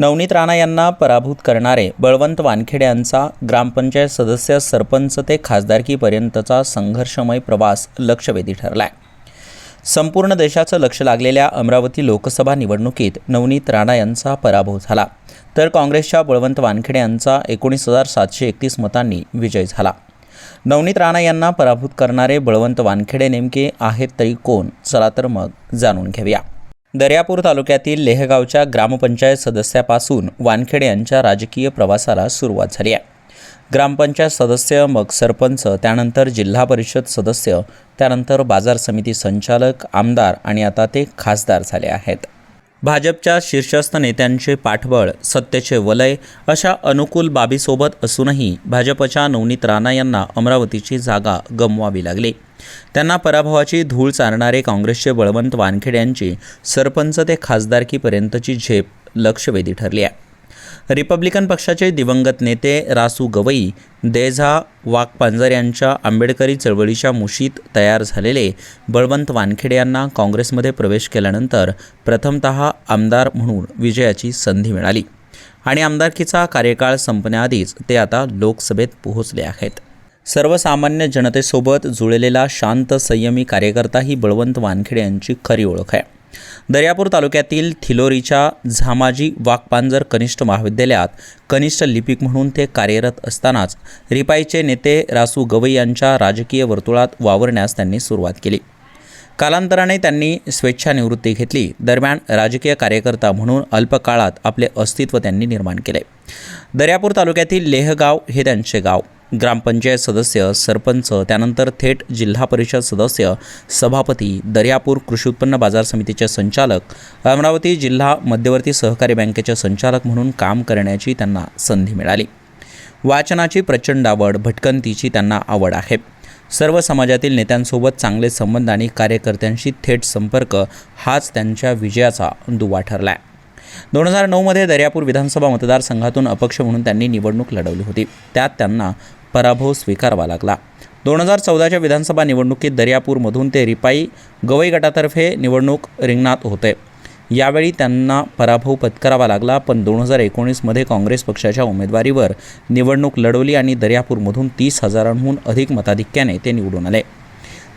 नवनीत राणा यांना पराभूत करणारे बळवंत वानखेडे यांचा ग्रामपंचायत सदस्य सरपंच ते खासदारकीपर्यंतचा संघर्षमय प्रवास लक्षवेधी ठरलाय. संपूर्ण देशाचं लक्ष लागलेल्या अमरावती लोकसभा निवडणुकीत नवनीत राणा यांचा पराभव झाला. तर काँग्रेसच्या बळवंत वानखेडे यांचा एकोणीस हजार सातशे एकतीस मतांनी विजय झाला. नवनीत राणा यांना पराभूत करणारे बळवंत वानखेडे नेमके आहेत तरी कोण? चला तर मग जाणून घेऊया. दर्यापूर तालुक्यातील लेहगावच्या ग्रामपंचायत सदस्यापासून वानखेडे यांच्या राजकीय प्रवासाला सुरुवात झाली आहे. ग्रामपंचायत सदस्य मग सरपंच त्यानंतर जिल्हा परिषद सदस्य त्यानंतर बाजार समिती संचालक आमदार आणि आता ते खासदार झाले आहेत. भाजपच्या शीर्षस्थ नेत्यांचे पाठबळ सत्तेचे वलय अशा अनुकूल बाबीसोबत असूनही भाजपच्या नवनीत राणा यांना अमरावतीची जागा गमवावी लागली. त्यांना पराभवाची धूळ चारणारे काँग्रेसचे बळवंत वानखेड यांची सरपंच ते खासदारकीपर्यंतची झेप लक्षवेधी ठरली आहे. रिपब्लिकन पक्षाचे दिवंगत नेते रासू गवई देझा वाघपांजर यांच्या आंबेडकरी चळवळीच्या मुशीत तयार झालेले बळवंत वानखेडे यांना काँग्रेसमध्ये प्रवेश केल्यानंतर प्रथमतः आमदार म्हणून विजयाची संधी मिळाली. आणि आमदारकीचा कार्यकाळ संपण्याआधीच ते आता लोकसभेत पोहोचले आहेत. सर्वसामान्य जनतेसोबत जुळलेला शांत संयमी कार्यकर्ता ही बळवंत वानखेडे यांची खरी ओळख आहे. दर्यापूर तालुक्यातील थिलोरीच्या झामाजी वाकपांजर कनिष्ठ महाविद्यालयात कनिष्ठ लिपिक म्हणून ते कार्यरत असतानाच रिपाईचे नेते रासू गवई यांच्या राजकीय वर्तुळात वावरण्यास त्यांनी सुरुवात केली. कालांतराने त्यांनी स्वेच्छानिवृत्ती घेतली. दरम्यान राजकीय कार्यकर्ता म्हणून अल्पकाळात आपले अस्तित्व त्यांनी निर्माण केले. दर्यापूर तालुक्यातील लेहगाव हे त्यांचे गाव. ग्रामपंचायत सदस्य सरपंच त्यानंतर थेट जिल्हा परिषद सदस्य सभापती दर्यापूर कृषी उत्पन्न बाजार समितीचे संचालक अमरावती जिल्हा मध्यवर्ती सहकारी बँकेचे संचालक म्हणून काम करण्याची त्यांना संधी मिळाली. वाचनाची प्रचंड आवड भटकंतीची त्यांना आवड आहे. सर्व समाजातील नेत्यांसोबत चांगले संबंध आणि कार्यकर्त्यांशी थेट संपर्क हाच त्यांच्या विजयाचा दुवा ठरला आहे दोन हजार नऊमध्ये दर्यापूर विधानसभा मतदारसंघातून अपक्ष म्हणून त्यांनी निवडणूक लढवली होती. त्यात त्यांना पराभव स्वीकारावा लागला. दोन हजार चौदाच्या विधानसभा निवडणुकीत दर्यापूरमधून ते रिपाई गवई गटातर्फे निवडणूक रिंगणात होते. यावेळी त्यांना पराभव पत्करावा लागला पण दोन हजार एकोणीसमध्ये काँग्रेस पक्षाच्या उमेदवारीवर निवडणूक लढवली आणि दर्यापूरमधून तीस हजारांहून अधिक मताधिक्याने ते निवडून आले.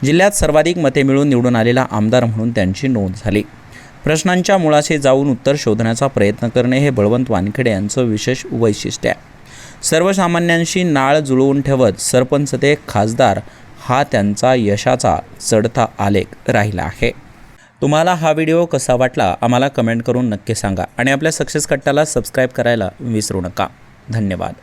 जिल्ह्यात सर्वाधिक मते मिळून निवडून आलेला आमदार म्हणून त्यांची नोंद झाली. प्रश्नांच्या मुळाशी जाऊन उत्तर शोधण्याचा प्रयत्न करणे हे बळवंत वानखेडे यांचं विशेष वैशिष्ट्य आहे. सर्वसामान्यांशी नाळ जुळवून ठेवत सरपंच ते खासदार हा त्यांचा यशाचा चढता आलेख राहिला आहे. तुम्हाला हा व्हिडिओ कसा वाटला आम्हाला कमेंट करून नक्की सांगा आणि आपल्या सक्सेस कट्टाला सबस्क्राईब करायला विसरू नका. धन्यवाद.